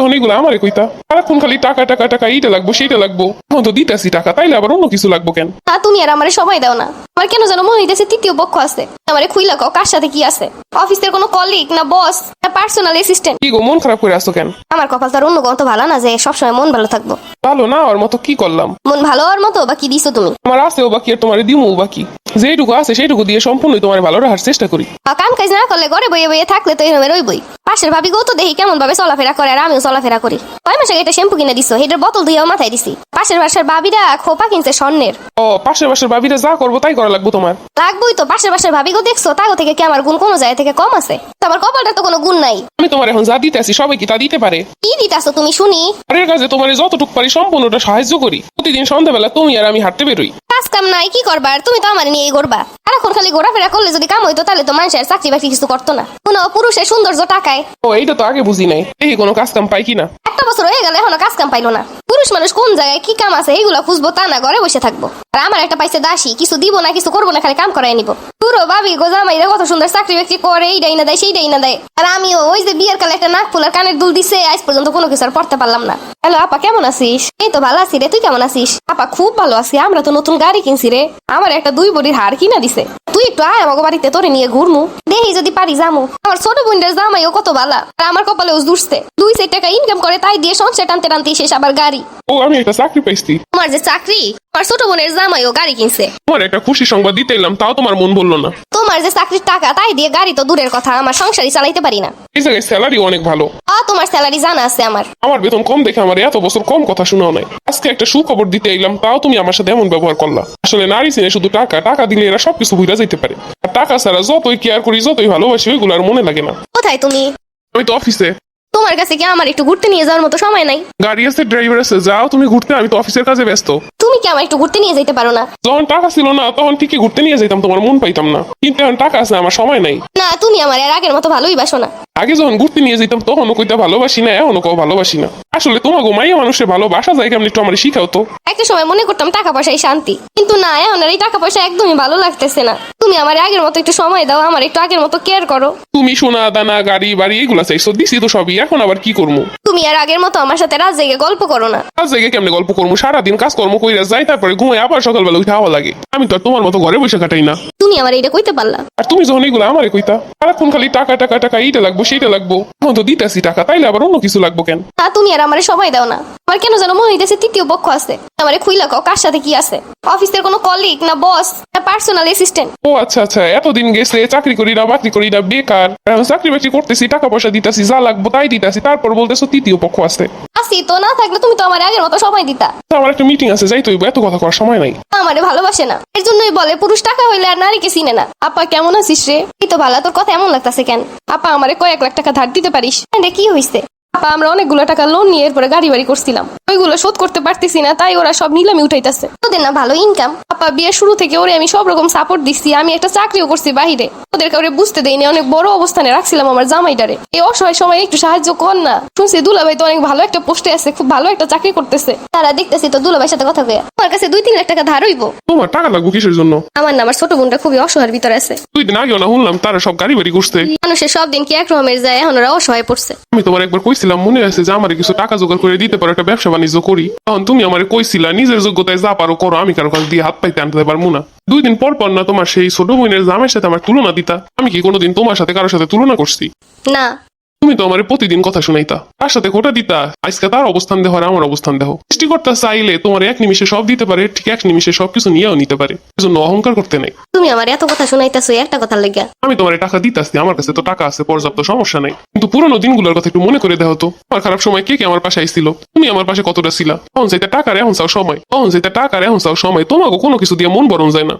যখন এগুলো আমারে কইতা সারাক্ষণ খালি টাকা টাকা টাকা এইটা লাগবো সেইটা লাগবো। এখন তো দিতাছি টাকা তাইলে আবার অন্য কিছু লাগবো কেন? তা তুমি আর আমারে সময় দাও না। আমার কেন যেন মনে হইতেছে তৃতীয় পক্ষ আছে। আমারে খুইলা কও কার সাথে কি আছে। অফিসের কোনো কলিগ না বস না পার্সোনাল অ্যাসিস্ট্যান্ট কি গো মন খারাপ করে আসো কেন? আমার কপাল তার অন্য তো ভালো না যে সবসময় মন ভালো থাকব। ভালো না ওর মতো কি করলাম? মন ভালো হওয়ার মতো বা কি দিছো তুমি? আমার আছেও বাকি আর তোমার দিমু ও বাকি। যেটুকু আছে সেইটুকু দিয়ে সম্পূর্ণই তোমার ভালো রাখার চেষ্টা করি। কাম কাজ না করলে ঘরে বইয়ে বইয়ে থাকলে তো এরমে রইবই। পাশের ভাবি গো তো দেখি কেমন ভাবে চলাফেরা করে আর আমিও চলাফেরা করি। কয় মাসে একটা শ্যাম্পু কিনে দিছো এটার বোতল দিয়ে মাথায় দিছি। পাশের বাসার ভাবিরা খোপা কিনছে স্বর্ণের। ও পাশের পাশের ভাবিরা যা করব তাই করা লাগবো তোমার। লাগবই তো পাশের বাসার ভাবি গো দেখছ তাগো থেকে কি আমার গুণ কোনো জায়গা থেকে কম আছে? তো আমার কপালটা তো কোনো গুণ নাই। আমি তোমার এখন যা দিতে আছি সবাই কি তা দিতে পারে? কি দিতাছো তুমি শুনি? আরে কাজে তোমার যতটুকু পারি সম্পূর্ণটা সাহায্য করি। প্রতিদিন সন্ধ্যাবেলা তুমি আর আমি হাঁটতে বেরোই। কাজ কাম নাই কি করবার তুমি তো আমার নিয়ে করবা সারাক্ষণ খালি ঘোরাফেরা করলে যদি কাম হইতো তাহলে তো মানুষের চাকরি বাকরি কিছু করতো না। কোনো পুরুষের সৌন্দর্য টাকায়। ও এইটা তো আগে বুঝি নাই। এই কোনো কাজ কাম পাই কিনা। একটা বছর হয়ে গেলে এখনও কাজ কাম পাইলো না। পুরুষ মানুষ কোন জায়গায় কি কাম আছে এইগুলো খুঁজবো তা না, ঘরে বসে থাকব। আর আমার একটা পাইছে দাসী, কিছু দিব না, কিছু করব না, খালি কাম করাই নিবো। পুরো ভাবি গো জামাইরা কত সুন্দর চাকরি বাকরি করে এইটাই না দেয় সেইটাই না দেয়। আর আমিও ওই যে বিয়ের কালে একটা নাক ফুলার কানের দুল দিছে, আজ পর্যন্ত কোনো কিছু আর পড়তে পারলাম না। হ্যালো, আপা কেমন আছিস? এই তো ভালো আছি রে, তুই কেমন আছিস? আপা খুব ভালো আছি, আমরা তো নতুন গাড়ি কিনছি রে। আমার একটা দুই বড়ির হার কিনা দিছে। তুই একটু আয় আমাকে বাড়িতে তোরে নিয়ে ঘুরমু। দেখি যদি পারি জামু আমার ছোট বোনটার জামাইও কত বালা আর আমার কপালেও দুসছে দুই সেট টাকা ইনকাম করে তাই দিয়ে সংসার টানতে টানতে শেষ আবার গাড়ি। ও আমি একটা চাকরি পাইছি। তোমার যে চাকরি আমার ছোট বোনের জামাইও গাড়ি কিনছে। তোমার একটা খুশি সংবাদ দিতে এলাম তাও তোমার মন বলল না। তোমার যে চাকরির টাকা তাই দিয়ে গাড়ি তো দূরের কথা আমার সংসারই চালাইতে পারি না। এই জায়গায় স্যালারি অনেক ভালো? আ তোমার স্যালারি জানা আছে আমার। আমার বেতন কম দেখে আমার এত বছর কম কথা শোনাও নাই। আজকে একটা সুখবর দিতে এলাম তাও তুমি আমার সাথে এমন ব্যবহার করলা। আসলে নারী চিনে শুধু টাকা টাকা দিলে এরা সবকিছু ভুলে যেতে পারে। আর টাকা ছাড়া যতই কেয়ার করি যতই ভালোবাসি ওইগুলো আর মনে লাগে না। কোথায় তুমি? আমি তো অফিসে তোমার কাছে কি আমার একটু ঘুরতে নিয়ে যাওয়ার মতো সময় নাই? গাড়ি আছে ড্রাইভার আছে যাও তুমি ঘুরতে আমি তো অফিসের কাজে ব্যস্ত। তুমি কি আমার একটু ঘুরতে নিয়ে যেতে পারো না? যখন টাকা ছিল না তখন ঠিকই ঘুরতে নিয়ে যেতাম তোমার মন পাইতাম না। কিন্তু এখন টাকা আছে আমার সময় নাই। না তুমি আমার আর আগের মতো ভালোই বাসো না। আগে যখন ঘুরতে নিয়ে যেতাম তখনও কইতা ভালোবাসি না এখনও কেউ ভালোবাসি না। আসলে তোমাকে মাইয়া মানুষের ভালোবাসা যায় কেমন একটু আমার শিখাও তো। একটা সময় মনে করতাম টাকা পয়সাই শান্তি। কিন্তু না এখন আর এই টাকা পয়সা একদমই ভালো লাগতেছে না। তুমি আমার আগের মতো একটু সময় দাও আমার একটু আগের মতো কেয়ার করো। তুমি সোনা দানা গাড়ি বাড়ি এগুলা চাইছো দিছি তো সবই এখন আবার কি করব তুমি আর আগের মতো আমার সাথে রাত জেগে গল্প করো না। রাত জেগে কেমনে গল্প করব সারাদিন কাজকর্ম কইরা যাই, তারপরে ঘুমাই আবার সকালবেলা উঠে হাওয়া লাগে। আমি তো তোমার মতো ঘরে বসে কাটাই না। তুমি আমার এটা কইতে পারলা? আর তুমি যখন এগুলো আমারে কইতা সারাক্ষণ খালি টাকা টাকা টাকা এইটা লাগবো সেইটা লাগবো। এখন তো দিতাছি টাকা তাইলে আবার অন্য কিছু লাগবো কেন? তা তুমি আর আমারে সময় দাও না। আমার কেন যেন মনে হইতেছে তৃতীয় পক্ষ আছে। আমারে খুইলা কও কার সাথে কি আছে? অফিসের কোনো কলিগ না বস না পার্সোনাল অ্যাসিস্ট্যান্ট ও আচ্ছা আচ্ছা এতদিন গেছে চাকরি করি না বাকরি করি না বেকার। এখন চাকরি বাকরি করতেছি টাকা পয়সা দিতাছি যা লাগবো তাই দিতাছি তারপর বলতেছো তৃতীয় পক্ষ আছে। আসি তো না থাকলে তুমি তো আমার আগের মতো সময় দিতা। আমার একটা মিটিং আছে যাই তো এত কথা করার সময় নাই। আমারে ভালোবাসে না। এর জন্যই বলে, পুরুষ টাকা হইলে আর নারীকে চিনে না। আপা, কেমন আছিস রে? এই তো ভালো, তোর কথা এমন লাগতাছে কেন? আপা, আমারে কয়েক লাখ টাকা ধার দিতে পারিস? কি হইছে? আমরা অনেকগুলো টাকা লোন নিয়ে এরপরে গাড়ি বাড়ি করছিলাম। ওইগুলো শোধ করতে পারতেছি না তাই ওরা সব নিলামি উঠাইতেছে। ওদের না ভালো ইনকাম আপা বিয়ের শুরু থেকে ওরে আমি সব রকম সাপোর্ট দিচ্ছি আমি একটা চাকরিও করছি বাহিরে। ওদেরকে ওরে বুঝতে দেয়নি অনেক বড় অবস্থানে রাখছিলাম আমার জামাইটারে। এই অসহায় সময় একটু সাহায্য কর না। শুনছি দুলাভাই তো অনেক ভালো একটা পোস্টে আছে খুব ভালো একটা চাকরি করতেছে। তারা দেখতেছি তো দুলাভাইয়ের সাথে কথা কয়ে। আমার কাছে দুই তিন লাখ টাকা ধার হইব। তোমার টাকা লাগবো কিসের জন্য? আমার না আমার ছোট বোনটা খুবই অসহায়ের ভিতরে আছে। দুই দিন আগেও না শুনলাম তারা সব গাড়ি বাড়ি করছে। মানুষের সব দিন কি এক রকমের যায় এখন ওরা অসহায় পড়ছে। আমি তোমার একবার কইছিলাম, মনে আছে যে আমার কিছু টাকা জোগাড় করে দিতে পারো, একটা ব্যবসা বাণিজ্য করি। তখন তুমি আমার কইছিলা, নিজের যোগ্যতায় যা পারো করো, আমি কারও কাছে দিয়ে হাত পাইতে আনতে পারব না। দুই দিন পর পর না তোমার সেই ছোট বোনের জামের সাথে আমার তুলনা দিতা। আমি কি কোনোদিন তোমার সাথে কারোর সাথে তুলনা করছি? না তুমি তো আমার প্রতিদিন কথা শুনাইতা। তার সাথে কোটা দিতা। আজকে তার অবস্থান দেহ আর আমার অবস্থান দেহ। সৃষ্টিকর্তা চাইলে তোমার এক নিমিষে সব দিতে পারে ঠিক এক নিমিষে সবকিছু নিয়েও নিতে পারে। এজন্য অহংকার করতে নাই। তুমি আমার এত কথা শুনাইতেছো একটা কথা লেগে আমি তোমার টাকা দিতাছি আমার কাছে তো টাকা আছে পর্যাপ্ত সমস্যা নাই। কিন্তু পুরোনো দিনগুলোর কথা একটু মনে করে দেওয়া তো। আমার খারাপ সময় কে কে আমার পাশে আইছিল? তুমি আমার পাশে কতটা ছিলা? তখন যেটা টাকার এখন চাও সময়। তখন যেটা টাকার এখন চাও সময় তোমাকে কোনো কিছু দিয়ে মন বরণ যায় না।